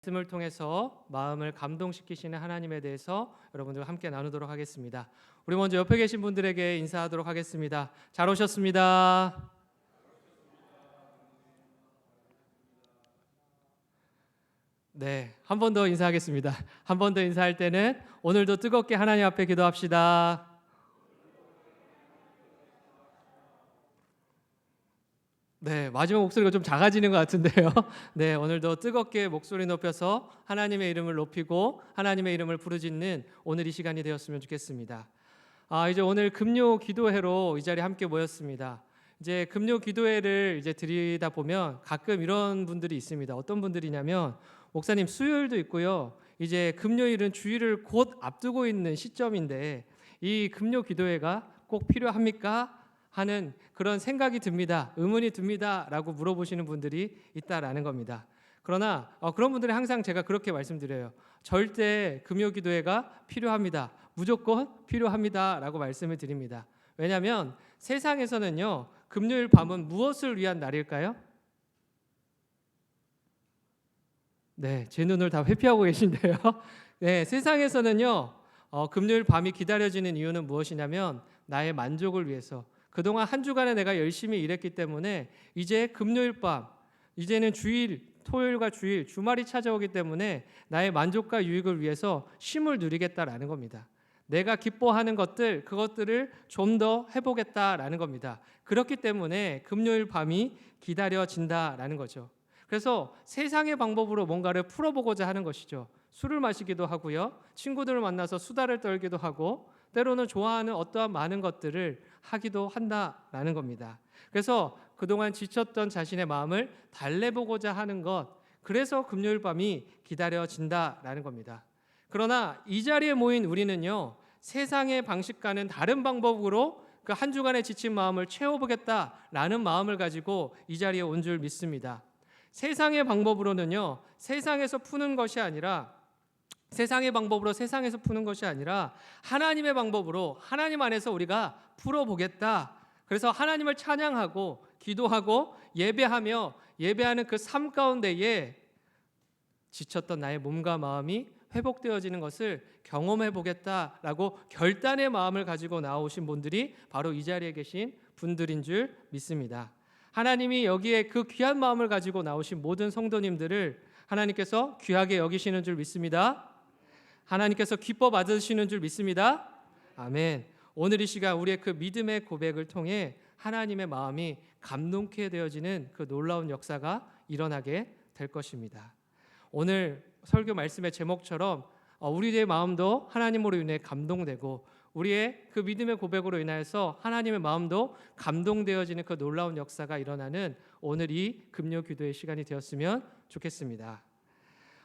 말씀을 통해서 마음을 감동시키시는 하나님에 대해서 여러분들과 함께 나누도록 하겠습니다. 우리 먼저 옆에 계신 분들에게 인사하도록 하겠습니다. 잘 오셨습니다. 네, 한 번 더 인사하겠습니다. 한 번 더 인사할 때는 오늘도 뜨겁게 하나님 앞에 기도합시다. 네, 마지막 목소리가 좀 작아지는 것 같은데요. 네, 오늘도 뜨겁게 목소리 높여서 하나님의 이름을 높이고 하나님의 이름을 부르짖는 오늘 이 시간이 되었으면 좋겠습니다. 아, 이제 오늘 금요 기도회로 이 자리에 함께 모였습니다. 이제 금요 기도회를 이제 드리다 보면 가끔 이런 분들이 있습니다. 어떤 분들이냐면 목사님 수요일도 있고요. 이제 금요일은 주일을 곧 앞두고 있는 시점인데 이 금요 기도회가 꼭 필요합니까? 하는 그런 생각이 듭니다. 의문이 듭니다라고 물어보시는 분들이 있다라는 겁니다. 그러나 어, 그런 분들은 항상 제가 그렇게 말씀드려요. 절대 금요 기도회가 필요합니다. 무조건 필요합니다라고 말씀을 드립니다. 왜냐하면 세상에서는요 금요일 밤은 무엇을 위한 날일까요? 네, 제 눈을 다 회피하고 계신데요. 네, 세상에서는요 어, 금요일 밤이 기다려지는 이유는 무엇이냐면 나의 만족을 위해서 그동안 한 주간에 내가 열심히 일했기 때문에 이제 금요일 밤 이제는 주일 토요일과 주일 주말이 찾아오기 때문에 나의 만족과 유익을 위해서 쉼을 누리겠다라는 겁니다. 내가 기뻐하는 것들 그것들을 좀 더 해보겠다라는 겁니다. 그렇기 때문에 금요일 밤이 기다려진다라는 거죠. 그래서 세상의 방법으로 뭔가를 풀어보고자 하는 것이죠. 술을 마시기도 하고요. 친구들을 만나서 수다를 떨기도 하고 때로는 좋아하는 어떠한 많은 것들을 하기도 한다라는 겁니다. 그래서 그동안 지쳤던 자신의 마음을 달래보고자 하는 것, 그래서 금요일 밤이 기다려진다라는 겁니다. 그러나 이 자리에 모인 우리는요, 세상의 방식과는 다른 방법으로 그 한 주간의 지친 마음을 채워보겠다라는 마음을 가지고 이 자리에 온 줄 믿습니다. 세상의 방법으로는요, 세상에서 푸는 것이 아니라 세상의 방법으로 세상에서 푸는 것이 아니라 하나님의 방법으로 하나님 안에서 우리가 풀어보겠다. 그래서 하나님을 찬양하고 기도하고 예배하며 예배하는 그 삶 가운데에 지쳤던 나의 몸과 마음이 회복되어지는 것을 경험해 보겠다라고 결단의 마음을 가지고 나오신 분들이 바로 이 자리에 계신 분들인 줄 믿습니다. 하나님이 여기에 그 귀한 마음을 가지고 나오신 모든 성도님들을 하나님께서 귀하게 여기시는 줄 믿습니다. 하나님께서 기뻐 받으시는 줄 믿습니다. 아멘. 오늘 이 시간 우리의 그 믿음의 고백을 통해 하나님의 마음이 감동케 되어지는 그 놀라운 역사가 일어나게 될 것입니다. 오늘 설교 말씀의 제목처럼 어, 우리의 마음도 하나님으로 인해 감동되고 우리의 그 믿음의 고백으로 인하여서 하나님의 마음도 감동되어지는 그 놀라운 역사가 일어나는 오늘 이 금요 기도의 시간이 되었으면 좋겠습니다.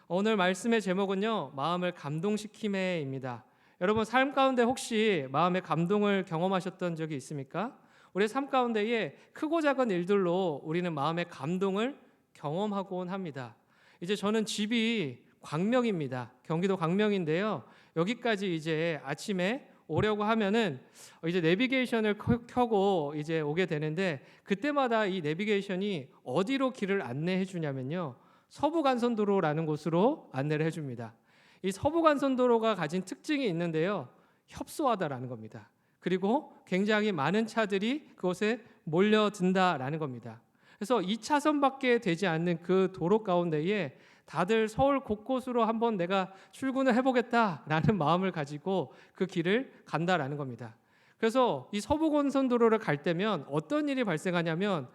오늘 말씀의 제목은요. 마음을 감동시킴에입니다. 여러분 삶 가운데 혹시 마음의 감동을 경험하셨던 적이 있습니까? 우리 삶 가운데에 크고 작은 일들로 우리는 마음의 감동을 경험하곤 합니다. 이제 저는 집이 광명입니다. 경기도 광명인데요. 여기까지 이제 아침에 오려고 하면은 이제 내비게이션을 켜고 이제 오게 되는데 그때마다 이 내비게이션이 어디로 길을 안내해 주냐면요. 서부간선도로라는 곳으로 안내를 해줍니다. 이 서부간선도로가 가진 특징이 있는데요. 협소하다라는 겁니다. 그리고 굉장히 많은 차들이 그곳에 몰려든다라는 겁니다. 그래서 2차선밖에 되지 않는 그 도로 가운데에 다들 서울 곳곳으로 한번 내가 출근을 해보겠다라는 마음을 가지고 그 길을 간다라는 겁니다. 그래서 이 서부간선도로를 갈 때면 어떤 일이 발생하냐면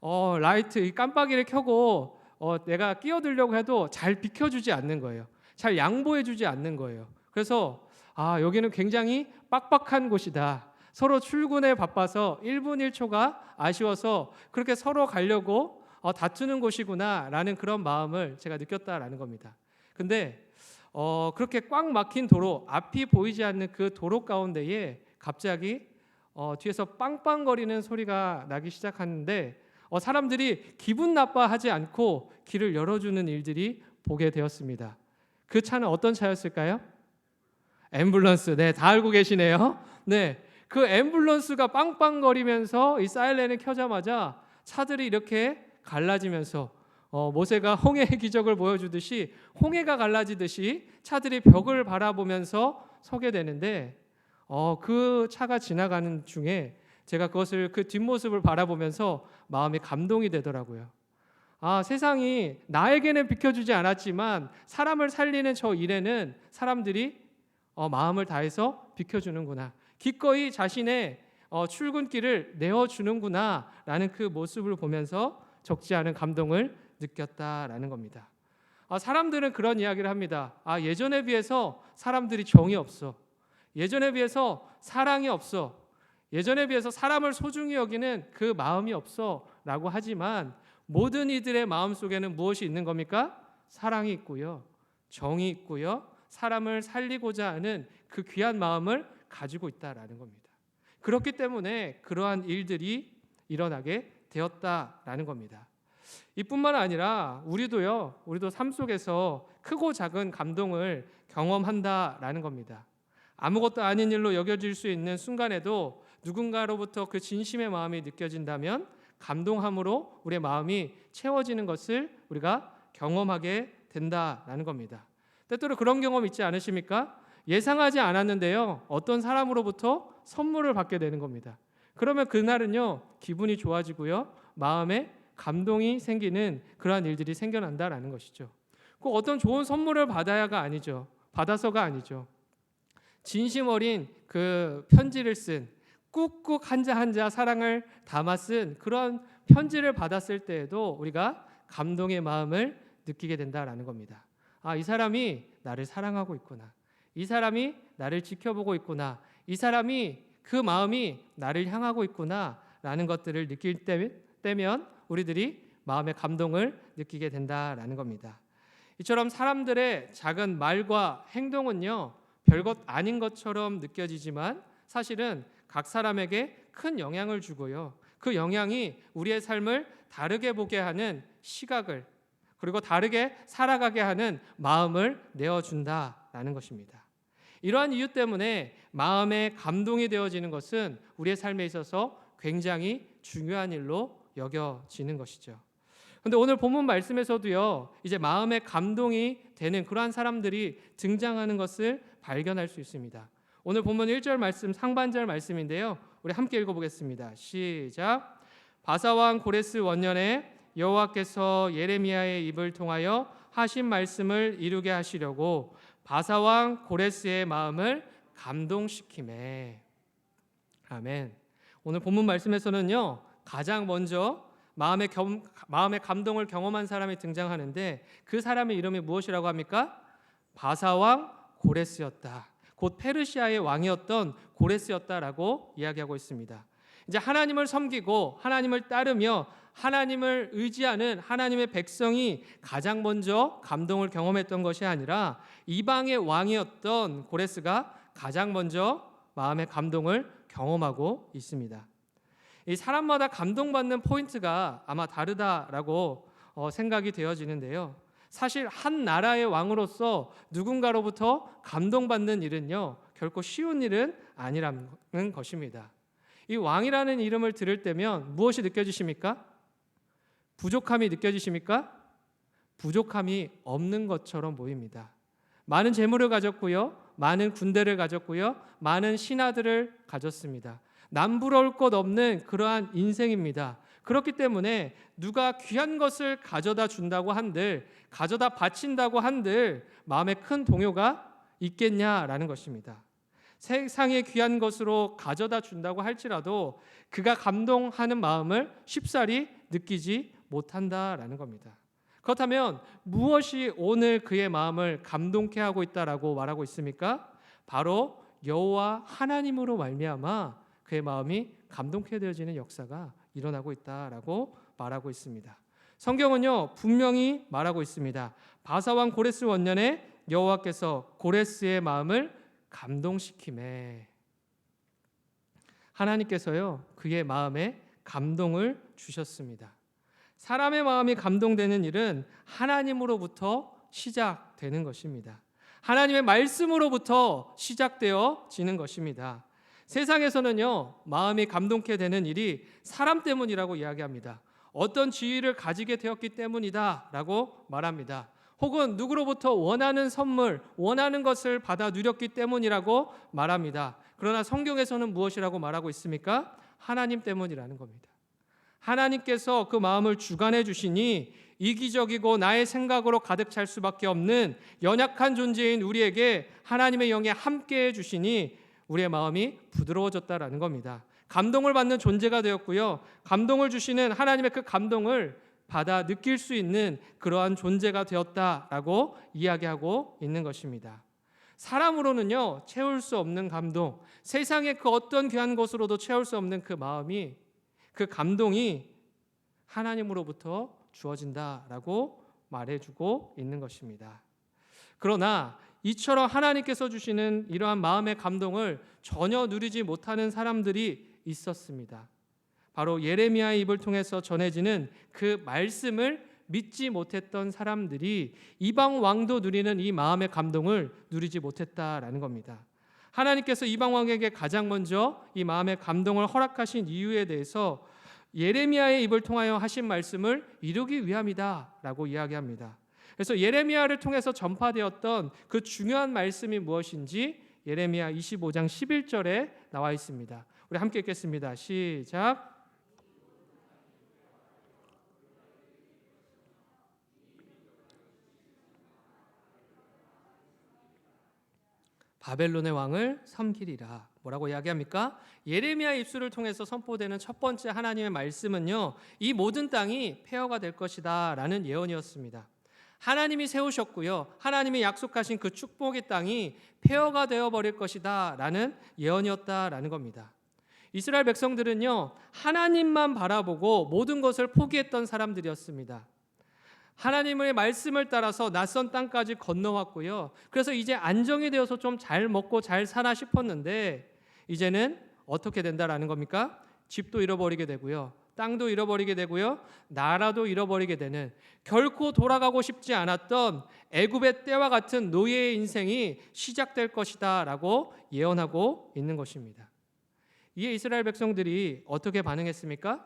어, 라이트 이 깜빡이를 켜고 어, 내가 끼어들려고 해도 잘 비켜주지 않는 거예요. 잘 양보해주지 않는 거예요. 그래서 아 여기는 굉장히 빡빡한 곳이다. 서로 출근에 바빠서 1분 1초가 아쉬워서 그렇게 서로 가려고 어, 다투는 곳이구나라는 그런 마음을 제가 느꼈다라는 겁니다. 근데 어, 그렇게 꽉 막힌 도로 앞이 보이지 않는 그 도로 가운데에 갑자기 어, 뒤에서 빵빵거리는 소리가 나기 시작하는데 어, 사람들이 기분 나빠하지 않고 길을 열어주는 일들이 보게 되었습니다. 그 차는 어떤 차였을까요? 앰뷸런스. 네, 다 알고 계시네요. 네, 그 앰뷸런스가 빵빵거리면서 이 사이렌을 켜자마자 차들이 이렇게 갈라지면서 어, 모세가 홍해의 기적을 보여주듯이 홍해가 갈라지듯이 차들이 벽을 바라보면서 서게 되는데 어, 그 차가 지나가는 중에 제가 그것을 그 뒷모습을 바라보면서 마음이 감동이 되더라고요. 아, 세상이 나에게는 비켜주지 않았지만 사람을 살리는 저 일에는 사람들이 어, 마음을 다해서 비켜주는구나. 기꺼이 자신의 어, 출근길을 내어주는구나 라는 그 모습을 보면서 적지 않은 감동을 느꼈다라는 겁니다. 아, 사람들은 그런 이야기를 합니다. 아, 예전에 비해서 사람들이 정이 없어. 예전에 비해서 사랑이 없어. 예전에 비해서 사람을 소중히 여기는 그 마음이 없어라고 하지만 모든 이들의 마음 속에는 무엇이 있는 겁니까? 사랑이 있고요. 정이 있고요. 사람을 살리고자 하는 그 귀한 마음을 가지고 있다라는 겁니다. 그렇기 때문에 그러한 일들이 일어나게 되었다라는 겁니다. 이뿐만 아니라 우리도요. 우리도 삶 속에서 크고 작은 감동을 경험한다라는 겁니다. 아무것도 아닌 일로 여겨질 수 있는 순간에도 누군가로부터 그 진심의 마음이 느껴진다면 감동함으로 우리의 마음이 채워지는 것을 우리가 경험하게 된다라는 겁니다. 때때로 그런 경험 있지 않으십니까? 예상하지 않았는데요. 어떤 사람으로부터 선물을 받게 되는 겁니다. 그러면 그날은요. 기분이 좋아지고요. 마음에 감동이 생기는 그러한 일들이 생겨난다라는 것이죠. 꼭 어떤 좋은 선물을 받아야가 아니죠. 받아서가 아니죠. 진심 어린 그 편지를 쓴 꾹꾹 한자 한자 사랑을 담아 쓴 그런 편지를 받았을 때에도 우리가 감동의 마음을 느끼게 된다라는 겁니다. 아, 이 사람이 나를 사랑하고 있구나. 이 사람이 나를 지켜보고 있구나. 이 사람이 그 마음이 나를 향하고 있구나라는 것들을 느낄 때면 우리들이 마음의 감동을 느끼게 된다라는 겁니다. 이처럼 사람들의 작은 말과 행동은요 별것 아닌 것처럼 느껴지지만 사실은 각 사람에게 큰 영향을 주고요. 그 영향이 우리의 삶을 다르게 보게 하는 시각을 그리고 다르게 살아가게 하는 마음을 내어준다라는 것입니다. 이러한 이유 때문에 마음에 감동이 되어지는 것은 우리의 삶에 있어서 굉장히 중요한 일로 여겨지는 것이죠. 근데 오늘 본문 말씀에서도요, 이제 마음에 감동이 되는 그러한 사람들이 등장하는 것을 발견할 수 있습니다. 오늘 본문 1절 말씀 상반절 말씀인데요. 우리 함께 읽어 보겠습니다. 시작. 바사왕 고레스 원년에 여호와께서 예레미야의 입을 통하여 하신 말씀을 이루게 하시려고 바사왕 고레스의 마음을 감동시키매. 아멘. 오늘 본문 말씀에서는요. 가장 먼저 마음의 겸, 마음의 감동을 경험한 사람이 등장하는데 그 사람의 이름이 무엇이라고 합니까? 바사왕 고레스였다. 곧 페르시아의 왕이었던 고레스였다라고 이야기하고 있습니다. 이제 하나님을 섬기고 하나님을 따르며 하나님을 의지하는 하나님의 백성이 가장 먼저 감동을 경험했던 것이 아니라 이방의 왕이었던 고레스가 가장 먼저 마음의 감동을 경험하고 있습니다. 이 사람마다 감동받는 포인트가 아마 다르다라고 어, 생각이 되어지는데요. 사실 한 나라의 왕으로서 누군가로부터 감동받는 일은요 결코 쉬운 일은 아니라는 것입니다. 이 왕이라는 이름을 들을 때면 무엇이 느껴지십니까? 부족함이 느껴지십니까? 부족함이 없는 것처럼 보입니다. 많은 재물을 가졌고요, 많은 군대를 가졌고요, 많은 신하들을 가졌습니다. 남부러울 것 없는 그러한 인생입니다. 그렇기 때문에 누가 귀한 것을 가져다 준다고 한들 가져다 바친다고 한들 마음에 큰 동요가 있겠냐라는 것입니다. 세상의 귀한 것으로 가져다 준다고 할지라도 그가 감동하는 마음을 쉽사리 느끼지 못한다라는 겁니다. 그렇다면 무엇이 오늘 그의 마음을 감동케 하고 있다라고 말하고 있습니까? 바로 여호와 하나님으로 말미암아 그의 마음이 감동케 되어지는 역사가 일어나고 있다라고 말하고 있습니다. 성경은요 분명히 말하고 있습니다. 바사왕 고레스 원년에 여호와께서 고레스의 마음을 감동시킴에 하나님께서요 그의 마음에 감동을 주셨습니다. 사람의 마음이 감동되는 일은 하나님으로부터 시작되는 것입니다. 하나님의 말씀으로부터 시작되어지는 것입니다. 세상에서는요 마음이 감동케 되는 일이 사람 때문이라고 이야기합니다. 어떤 지위를 가지게 되었기 때문이다라고 말합니다. 혹은 누구로부터 원하는 선물, 원하는 것을 받아 누렸기 때문이라고 말합니다. 그러나 성경에서는 무엇이라고 말하고 있습니까? 하나님 때문이라는 겁니다. 하나님께서 그 마음을 주관해 주시니 이기적이고 나의 생각으로 가득 찰 수밖에 없는 연약한 존재인 우리에게 하나님의 영에 함께 해 주시니 우리의 마음이 부드러워졌다라는 겁니다. 감동을 받는 존재가 되었고요. 감동을 주시는 하나님의 그 감동을 받아 느낄 수 있는 그러한 존재가 되었다라고 이야기하고 있는 것입니다. 사람으로는요, 채울 수 없는 감동, 세상의 그 어떤 귀한 것으로도 채울 수 없는 그 마음이 그 감동이 하나님으로부터 주어진다라고 말해주고 있는 것입니다. 그러나 이처럼 하나님께서 주시는 이러한 마음의 감동을 전혀 누리지 못하는 사람들이 있었습니다. 바로 예레미야의 입을 통해서 전해지는 그 말씀을 믿지 못했던 사람들이 이방 왕도 누리는 이 마음의 감동을 누리지 못했다라는 겁니다. 하나님께서 이방 왕에게 가장 먼저 이 마음의 감동을 허락하신 이유에 대해서 예레미야의 입을 통하여 하신 말씀을 이루기 위함이다라고 이야기합니다. 그래서 예레미야를 통해서 전파되었던 그 중요한 말씀이 무엇인지 예레미야 25장 11절에 나와 있습니다. 우리 함께 읽겠습니다. 시작. 바벨론의 왕을 섬기리라. 뭐라고 이야기합니까? 예레미야 입술을 통해서 선포되는 첫 번째 하나님의 말씀은요. 이 모든 땅이 폐허가 될 것이다라는 예언이었습니다. 하나님이 세우셨고요. 하나님이 약속하신 그 축복의 땅이 폐허가 되어 버릴 것이다라는 예언이었다라는 겁니다. 이스라엘 백성들은요. 하나님만 바라보고 모든 것을 포기했던 사람들이었습니다. 하나님의 말씀을 따라서 낯선 땅까지 건너왔고요. 그래서 이제 안정이 되어서 좀 잘 먹고 잘 사나 싶었는데 이제는 어떻게 된다라는 겁니까? 집도 잃어버리게 되고요. 땅도 잃어버리게 되고요. 나라도 잃어버리게 되는 결코 돌아가고 싶지 않았던 애굽의 때와 같은 노예의 인생이 시작될 것이다라고 예언하고 있는 것입니다. 이에 이스라엘 백성들이 어떻게 반응했습니까?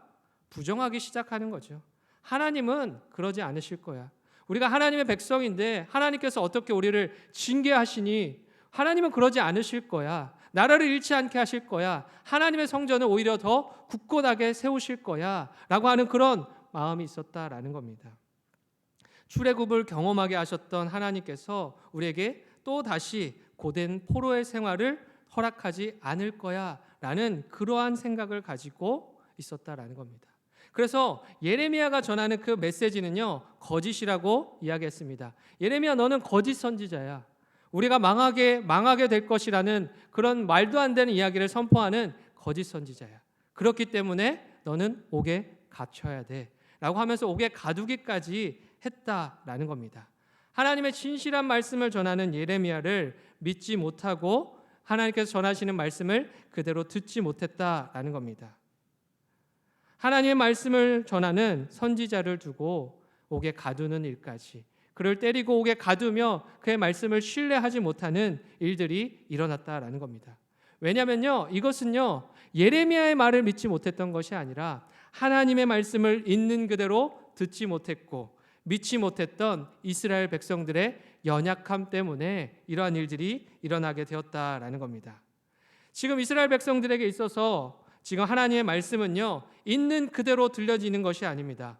부정하기 시작하는 거죠. 하나님은 그러지 않으실 거야. 우리가 하나님의 백성인데 하나님께서 어떻게 우리를 징계하시니 하나님은 그러지 않으실 거야. 나라를 잃지 않게 하실 거야. 하나님의 성전을 오히려 더 굳건하게 세우실 거야. 라고 하는 그런 마음이 있었다라는 겁니다. 출애굽을 경험하게 하셨던 하나님께서 우리에게 또 다시 고된 포로의 생활을 허락하지 않을 거야라는 그러한 생각을 가지고 있었다라는 겁니다. 그래서 예레미야가 전하는 그 메시지는요 거짓이라고 이야기했습니다. 예레미야 너는 거짓 선지자야. 우리가 망하게 망하게 될 것이라는 그런 말도 안 되는 이야기를 선포하는 거짓 선지자야. 그렇기 때문에 너는 옥에 갇혀야 돼.라고 하면서 옥에 가두기까지 했다라는 겁니다. 하나님의 진실한 말씀을 전하는 예레미야를 믿지 못하고 하나님께서 전하시는 말씀을 그대로 듣지 못했다라는 겁니다. 하나님의 말씀을 전하는 선지자를 두고 옥에 가두는 일까지 그를 때리고 옥에 가두며 그의 말씀을 신뢰하지 못하는 일들이 일어났다라는 겁니다. 왜냐면요. 이것은요. 예레미야의 말을 믿지 못했던 것이 아니라 하나님의 말씀을 있는 그대로 듣지 못했고 믿지 못했던 이스라엘 백성들의 연약함 때문에 이러한 일들이 일어나게 되었다라는 겁니다. 지금 이스라엘 백성들에게 있어서 지금 하나님의 말씀은요, 있는 그대로 들려지는 것이 아닙니다.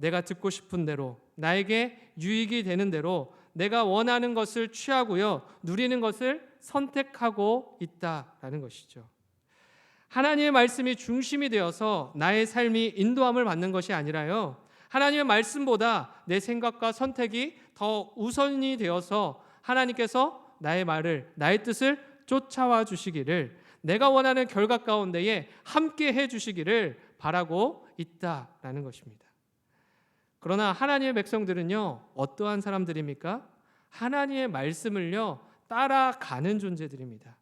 내가 듣고 싶은 대로, 나에게 유익이 되는 대로, 내가 원하는 것을 취하고요, 누리는 것을 선택하고 있다라는 것이죠. 하나님의 말씀이 중심이 되어서 나의 삶이 인도함을 받는 것이 아니라요, 하나님의 말씀보다 내 생각과 선택이 더 우선이 되어서 하나님께서 나의 말을, 나의 뜻을 쫓아와 주시기를 내가 원하는 결과 가운데에 함께 해 주시기를 바라고 있다라는 것입니다. 그러나 하나님의 백성들은요, 어떠한 사람들입니까? 하나님의 말씀을요, 따라가는 존재들입니다.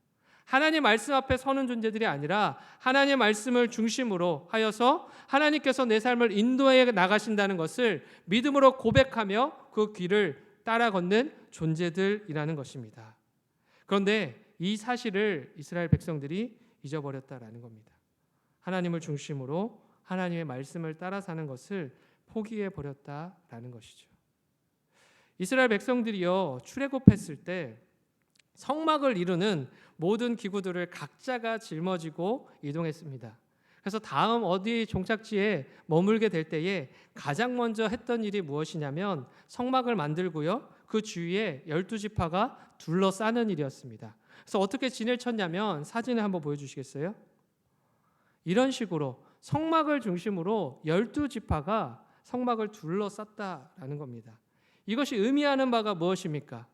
하나님 말씀 앞에 서는 존재들이 아니라 하나님의 말씀을 중심으로 하여서 하나님께서 내 삶을 인도해 나가신다는 것을 믿음으로 고백하며 그 길을 따라 걷는 존재들이라는 것입니다. 그런데 이 사실을 이스라엘 백성들이 잊어버렸다라는 겁니다. 하나님을 중심으로 하나님의 말씀을 따라 사는 것을 포기해 버렸다라는 것이죠. 이스라엘 백성들이요 출애굽했을 때 성막을 이루는 모든 기구들을 각자가 짊어지고 이동했습니다. 그래서 다음 어디 종착지에 머물게 될 때에 가장 먼저 했던 일이 무엇이냐면 성막을 만들고요. 그 주위에 열두 지파가 둘러싸는 일이었습니다. 그래서 어떻게 진을 쳤냐면 사진을 한번 보여주시겠어요? 이런 식으로 성막을 중심으로 열두 지파가 성막을 둘러쌌다라는 겁니다. 이것이 의미하는 바가 무엇입니까?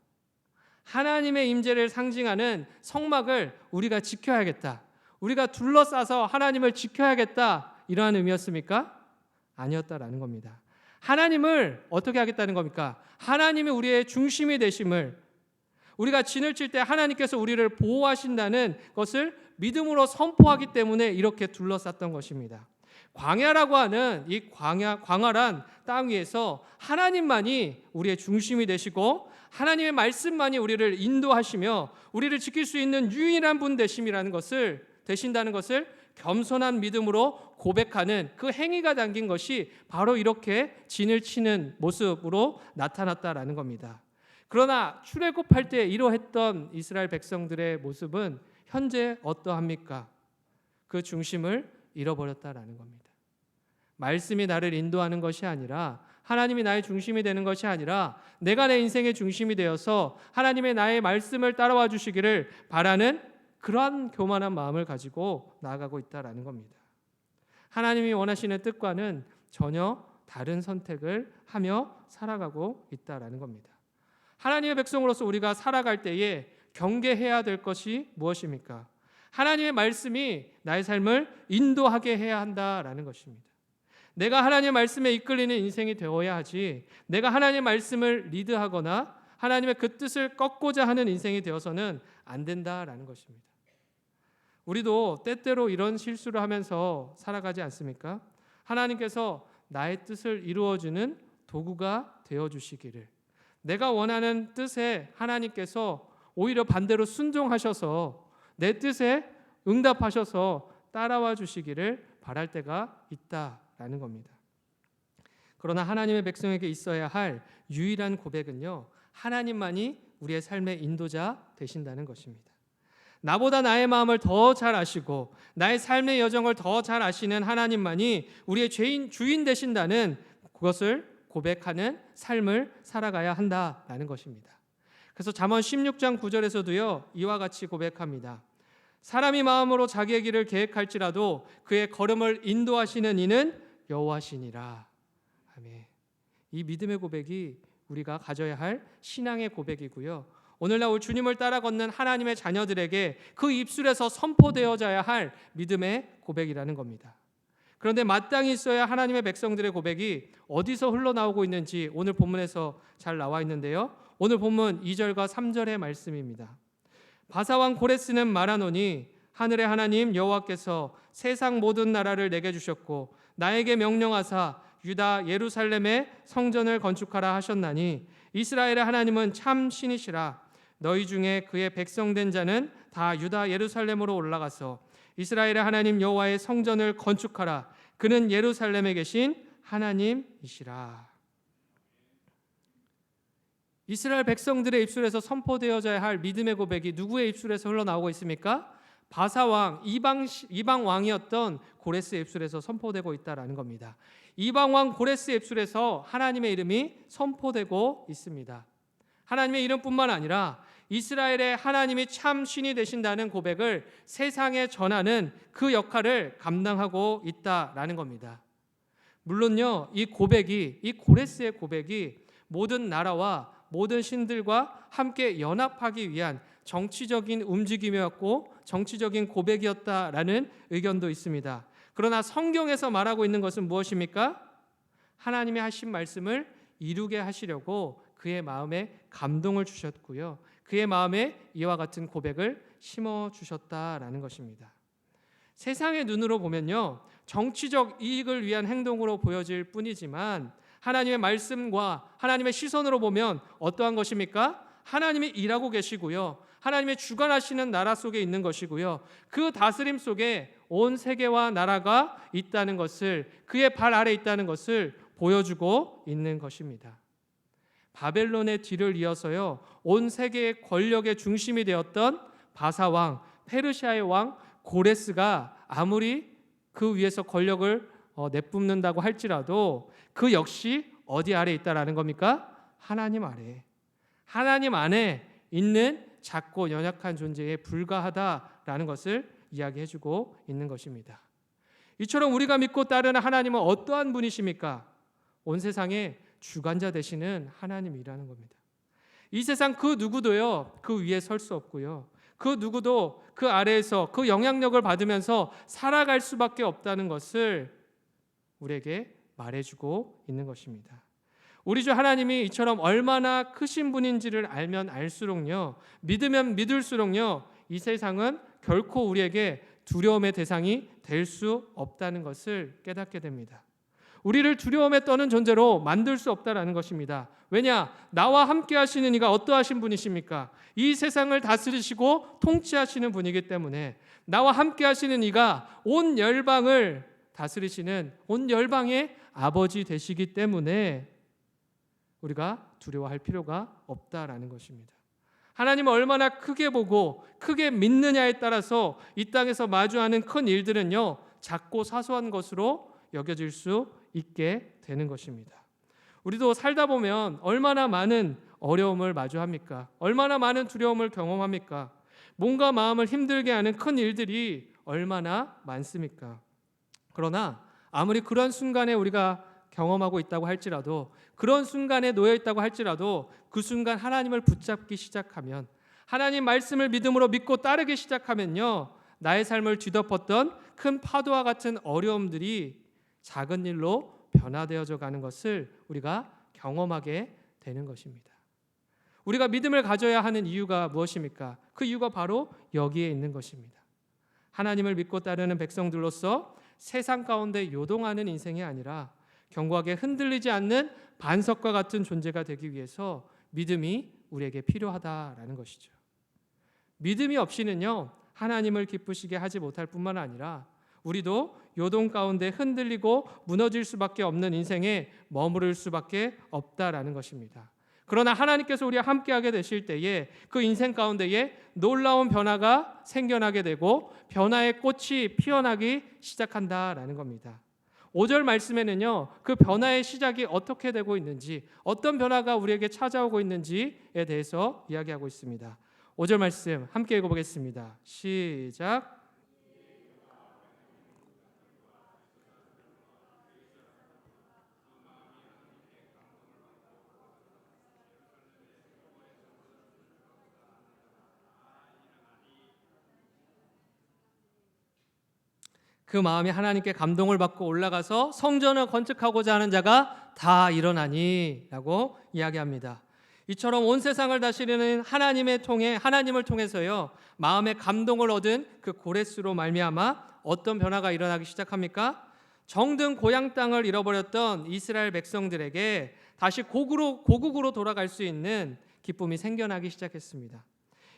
하나님의 임재를 상징하는 성막을 우리가 지켜야겠다. 우리가 둘러싸서 하나님을 지켜야겠다. 이러한 의미였습니까? 아니었다라는 겁니다. 하나님을 어떻게 하겠다는 겁니까? 하나님이 우리의 중심이 되심을 우리가 진을 칠 때 하나님께서 우리를 보호하신다는 것을 믿음으로 선포하기 때문에 이렇게 둘러쌌던 것입니다. 광야라고 하는 이 광야 광활한 땅 위에서 하나님만이 우리의 중심이 되시고 하나님의 말씀만이 우리를 인도하시며 우리를 지킬 수 있는 유일한 분 되심이라는 것을 되신다는 것을 겸손한 믿음으로 고백하는 그 행위가 담긴 것이 바로 이렇게 진을 치는 모습으로 나타났다라는 겁니다. 그러나 출애굽할 때 이러했던 이스라엘 백성들의 모습은 현재 어떠합니까? 그 중심을 잃어버렸다라는 겁니다. 말씀이 나를 인도하는 것이 아니라 하나님이 나의 중심이 되는 것이 아니라 내가 내 인생의 중심이 되어서 하나님의 나의 말씀을 따라와 주시기를 바라는 그러한 교만한 마음을 가지고 나아가고 있다라는 겁니다. 하나님이 원하시는 뜻과는 전혀 다른 선택을 하며 살아가고 있다라는 겁니다. 하나님의 백성으로서 우리가 살아갈 때에 경계해야 될 것이 무엇입니까? 하나님의 말씀이 나의 삶을 인도하게 해야 한다라는 것입니다. 내가 하나님의 말씀에 이끌리는 인생이 되어야 하지 내가 하나님의 말씀을 리드하거나 하나님의 그 뜻을 꺾고자 하는 인생이 되어서는 안 된다라는 것입니다. 우리도 때때로 이런 실수를 하면서 살아가지 않습니까? 하나님께서 나의 뜻을 이루어주는 도구가 되어 주시기를 내가 원하는 뜻에 하나님께서 오히려 반대로 순종하셔서 내 뜻에 응답하셔서 따라와 주시기를 바랄 때가 있다 라는 겁니다. 그러나 하나님의 백성에게 있어야 할 유일한 고백은요. 하나님만이 우리의 삶의 인도자 되신다는 것입니다. 나보다 나의 마음을 더 잘 아시고 나의 삶의 여정을 더 잘 아시는 하나님만이 우리의 죄인 주인 되신다는 그것을 고백하는 삶을 살아가야 한다라는 것입니다. 그래서 잠언 16장 9절에서도요. 이와 같이 고백합니다. 사람이 마음으로 자기의 길을 계획할지라도 그의 걸음을 인도하시는 이는 여호와시니라. 아멘. 이 믿음의 고백이 우리가 가져야 할 신앙의 고백이고요. 오늘날 우리 주님을 따라 걷는 하나님의 자녀들에게 그 입술에서 선포되어져야 할 믿음의 고백이라는 겁니다. 그런데 마땅히 있어야 하나님의 백성들의 고백이 어디서 흘러나오고 있는지 오늘 본문에서 잘 나와 있는데요. 오늘 본문 2절과 3절의 말씀입니다. 바사왕 고레스는 말하노니 하늘의 하나님 여호와께서 세상 모든 나라를 내게 주셨고 나에게 명령하사 유다 예루살렘에 성전을 건축하라 하셨나니 이스라엘의 하나님은 참 신이시라. 너희 중에 그의 백성된 자는 다 유다 예루살렘으로 올라가서 이스라엘의 하나님 여호와의 성전을 건축하라. 그는 예루살렘에 계신 하나님이시라 이스라엘 백성들의 입술에서 선포되어져야 할 믿음의 고백이 누구의 입술에서 흘러나오고 있습니까? 바사 왕 이방 이방 왕이었던 고레스의 입술에서 선포되고 있다라는 겁니다. 이방 왕 고레스의 입술에서 하나님의 이름이 선포되고 있습니다. 하나님의 이름뿐만 아니라 이스라엘의 하나님이 참 신이 되신다는 고백을 세상에 전하는 그 역할을 감당하고 있다라는 겁니다. 물론요, 이 고백이 이 고레스의 고백이 모든 나라와 모든 신들과 함께 연합하기 위한 정치적인 움직임이었고 정치적인 고백이었다라는 의견도 있습니다. 그러나 성경에서 말하고 있는 것은 무엇입니까? 하나님의 하신 말씀을 이루게 하시려고 그의 마음에 감동을 주셨고요. 그의 마음에 이와 같은 고백을 심어 주셨다라는 것입니다. 세상의 눈으로 보면요. 정치적 이익을 위한 행동으로 보여질 뿐이지만 하나님의 말씀과 하나님의 시선으로 보면 어떠한 것입니까? 하나님이 일하고 계시고요. 하나님의 주관하시는 나라 속에 있는 것이고요. 그 다스림 속에 온 세계와 나라가 있다는 것을 그의 발 아래 있다는 것을 보여주고 있는 것입니다. 바벨론의 뒤를 이어서요. 온 세계의 권력의 중심이 되었던 바사 왕, 페르시아의 왕 고레스가 아무리 그 위에서 권력을 어, 내뿜는다고 할지라도 그 역시 어디 아래 있다라는 겁니까? 하나님 아래. 하나님 안에 있는 작고 연약한 존재에 불과하다라는 것을 이야기해 주고 있는 것입니다. 이처럼 우리가 믿고 따르는 하나님은 어떠한 분이십니까? 온 세상의 주관자 되시는 하나님이라는 겁니다. 이 세상 그 누구도요, 그 위에 설 수 없고요. 그 누구도 그 아래에서 그 영향력을 받으면서 살아갈 수밖에 없다는 것을 우리에게 말해주고 있는 것입니다. 우리 주 하나님이 이처럼 얼마나 크신 분인지를 알면 알수록요, 믿으면 믿을수록요, 이 세상은 결코 우리에게 두려움의 대상이 될 수 없다는 것을 깨닫게 됩니다. 우리를 두려움에 떠는 존재로 만들 수 없다라는 것입니다. 왜냐? 나와 함께 하시는 이가 어떠하신 분이십니까? 이 세상을 다스리시고 통치하시는 분이기 때문에 나와 함께 하시는 이가 온 열방을 다스리시는 온 열방의 아버지 되시기 때문에 우리가 두려워할 필요가 없다라는 것입니다. 하나님을 얼마나 크게 보고 크게 믿느냐에 따라서 이 땅에서 마주하는 큰 일들은요 작고 사소한 것으로 여겨질 수 있게 되는 것입니다. 우리도 살다 보면 얼마나 많은 어려움을 마주합니까? 얼마나 많은 두려움을 경험합니까? 몸과 마음을 힘들게 하는 큰 일들이 얼마나 많습니까? 그러나 아무리 그런 순간에 우리가 경험하고 있다고 할지라도 그런 순간에 놓여 있다고 할지라도 그 순간 하나님을 붙잡기 시작하면 하나님 말씀을 믿음으로 믿고 따르기 시작하면요 나의 삶을 뒤덮었던 큰 파도와 같은 어려움들이 작은 일로 변화되어져 가는 것을 우리가 경험하게 되는 것입니다. 우리가 믿음을 가져야 하는 이유가 무엇입니까? 그 이유가 바로 여기에 있는 것입니다. 하나님을 믿고 따르는 백성들로서 세상 가운데 요동하는 인생이 아니라 견고하게 흔들리지 않는 반석과 같은 존재가 되기 위해서 믿음이 우리에게 필요하다라는 것이죠. 믿음이 없이는요 하나님을 기쁘시게 하지 못할 뿐만 아니라 우리도 요동 가운데 흔들리고 무너질 수밖에 없는 인생에 머무를 수밖에 없다라는 것입니다. 그러나 하나님께서 우리와 함께하게 되실 때에 그 인생 가운데에 놀라운 변화가 생겨나게 되고 변화의 꽃이 피어나기 시작한다라는 겁니다. 5절 말씀에는요, 그 변화의 시작이 어떻게 되고 있는지, 어떤 변화가 우리에게 찾아오고 있는지에 대해서 이야기하고 있습니다. 5절 말씀 함께 읽어보겠습니다. 시작. 그 마음이 하나님께 감동을 받고 올라가서 성전을 건축하고자 하는 자가 다 일어나니라고 이야기합니다. 이처럼 온 세상을 다스리는 하나님의 통해 하나님을 통해서요 마음의 감동을 얻은 그 고레스로 말미암아 어떤 변화가 일어나기 시작합니까? 정든 고향 땅을 잃어버렸던 이스라엘 백성들에게 다시 고국으로 고국으로 돌아갈 수 있는 기쁨이 생겨나기 시작했습니다.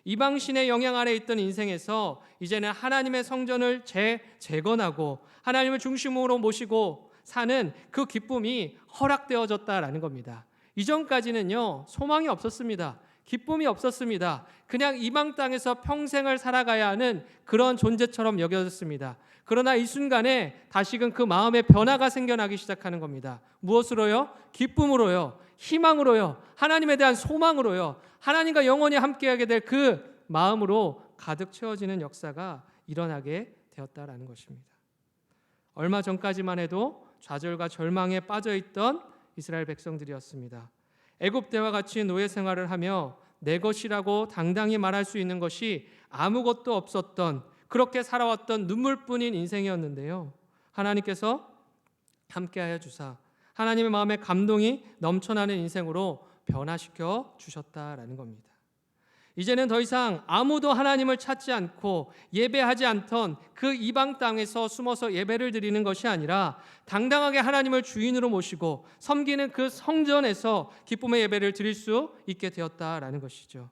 이방 신의 영향 아래 있던 인생에서 이제는 하나님의 성전을 재 재건하고 하나님을 중심으로 모시고 사는 그 기쁨이 허락되어졌다라는 겁니다. 이전까지는요 소망이 없었습니다. 기쁨이 없었습니다. 그냥 이방 땅에서 평생을 살아가야 하는 그런 존재처럼 여겨졌습니다. 그러나 이 순간에 다시금 그 마음의 변화가 생겨나기 시작하는 겁니다. 무엇으로요? 기쁨으로요. 희망으로요. 하나님에 대한 소망으로요. 하나님과 영원히 함께하게 될 그 마음으로 가득 채워지는 역사가 일어나게 되었다라는 것입니다. 얼마 전까지만 해도 좌절과 절망에 빠져 있던 이스라엘 백성들이었습니다. 애굽 때와 같이 노예 생활을 하며 내 것이라고 당당히 말할 수 있는 것이 아무것도 없었던 그렇게 살아왔던 눈물뿐인 인생이었는데요. 하나님께서 함께하여 주사 하나님의 마음에 감동이 넘쳐나는 인생으로 변화시켜 주셨다라는 겁니다. 이제는 더 이상 아무도 하나님을 찾지 않고 예배하지 않던 그 이방 땅에서 숨어서 예배를 드리는 것이 아니라 당당하게 하나님을 주인으로 모시고 섬기는 그 성전에서 기쁨의 예배를 드릴 수 있게 되었다라는 것이죠.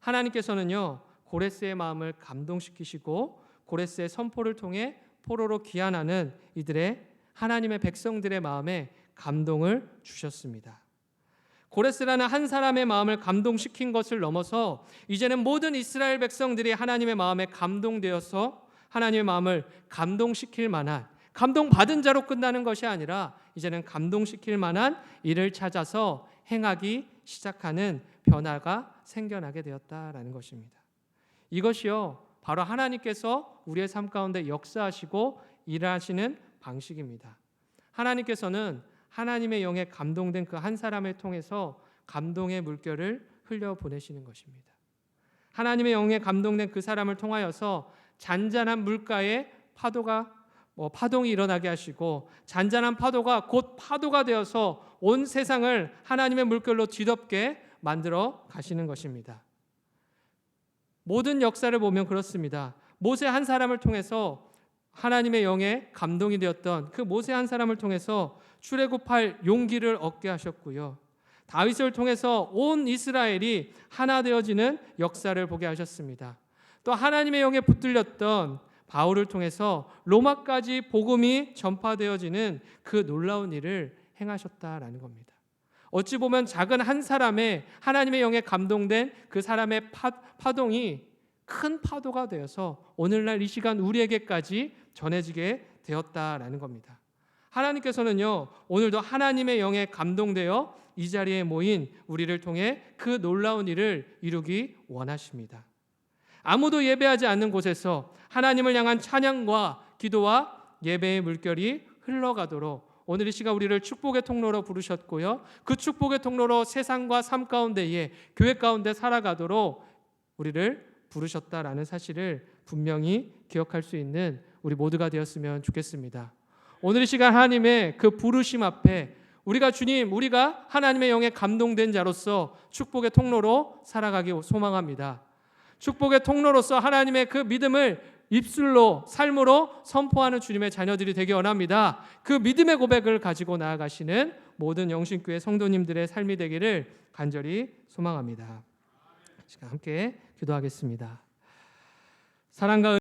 하나님께서는요 고레스의 마음을 감동시키시고 고레스의 선포를 통해 포로로 귀환하는 이들의 하나님의 백성들의 마음에 감동을 주셨습니다. 고레스라는 한 사람의 마음을 감동시킨 것을 넘어서 이제는 모든 이스라엘 백성들이 하나님의 마음에 감동되어서 하나님의 마음을 감동시킬 만한 감동받은 자로 끝나는 것이 아니라 이제는 감동시킬 만한 일을 찾아서 행하기 시작하는 변화가 생겨나게 되었다라는 것입니다. 이것이요 바로 하나님께서 우리의 삶 가운데 역사하시고 일하시는 방식입니다. 하나님께서는 하나님의 영에 감동된 그 한 사람을 통해서 감동의 물결을 흘려 보내시는 것입니다. 하나님의 영에 감동된 그 사람을 통하여서 잔잔한 물가에 파도가 뭐 파동이 일어나게 하시고 잔잔한 파도가 곧 파도가 되어서 온 세상을 하나님의 물결로 뒤덮게 만들어 가시는 것입니다. 모든 역사를 보면 그렇습니다. 모세 한 사람을 통해서 하나님의 영에 감동이 되었던 그 모세 한 사람을 통해서 출애굽할 용기를 얻게 하셨고요. 다윗을 통해서 온 이스라엘이 하나 되어지는 역사를 보게 하셨습니다. 또 하나님의 영에 붙들렸던 바울을 통해서 로마까지 복음이 전파되어지는 그 놀라운 일을 행하셨다라는 겁니다. 어찌 보면 작은 한 사람의 하나님의 영에 감동된 그 사람의 파, 파동이 큰 파도가 되어서 오늘날 이 시간 우리에게까지 전해지게 되었다라는 겁니다. 하나님께서는요, 오늘도 하나님의 영에 감동되어 이 자리에 모인 우리를 통해 그 놀라운 일을 이루기 원하십니다. 아무도 예배하지 않는 곳에서 하나님을 향한 찬양과 기도와 예배의 물결이 흘러가도록 오늘 이 시간 우리를 축복의 통로로 부르셨고요. 그 축복의 통로로 세상과 삶 가운데에 교회 가운데 살아가도록 우리를 부르셨다라는 사실을 분명히 기억할 수 있는 우리 모두가 되었으면 좋겠습니다. 오늘 이 시간 하나님의 그 부르심 앞에 우리가 주님, 우리가 하나님의 영에 감동된 자로서 축복의 통로로 살아가기 소망합니다. 축복의 통로로서 하나님의 그 믿음을 입술로 삶으로 선포하는 주님의 자녀들이 되기 원합니다. 그 믿음의 고백을 가지고 나아가시는 모든 영신교회 성도님들의 삶이 되기를 간절히 소망합니다. 시간 함께 기도하겠습니다. 사랑과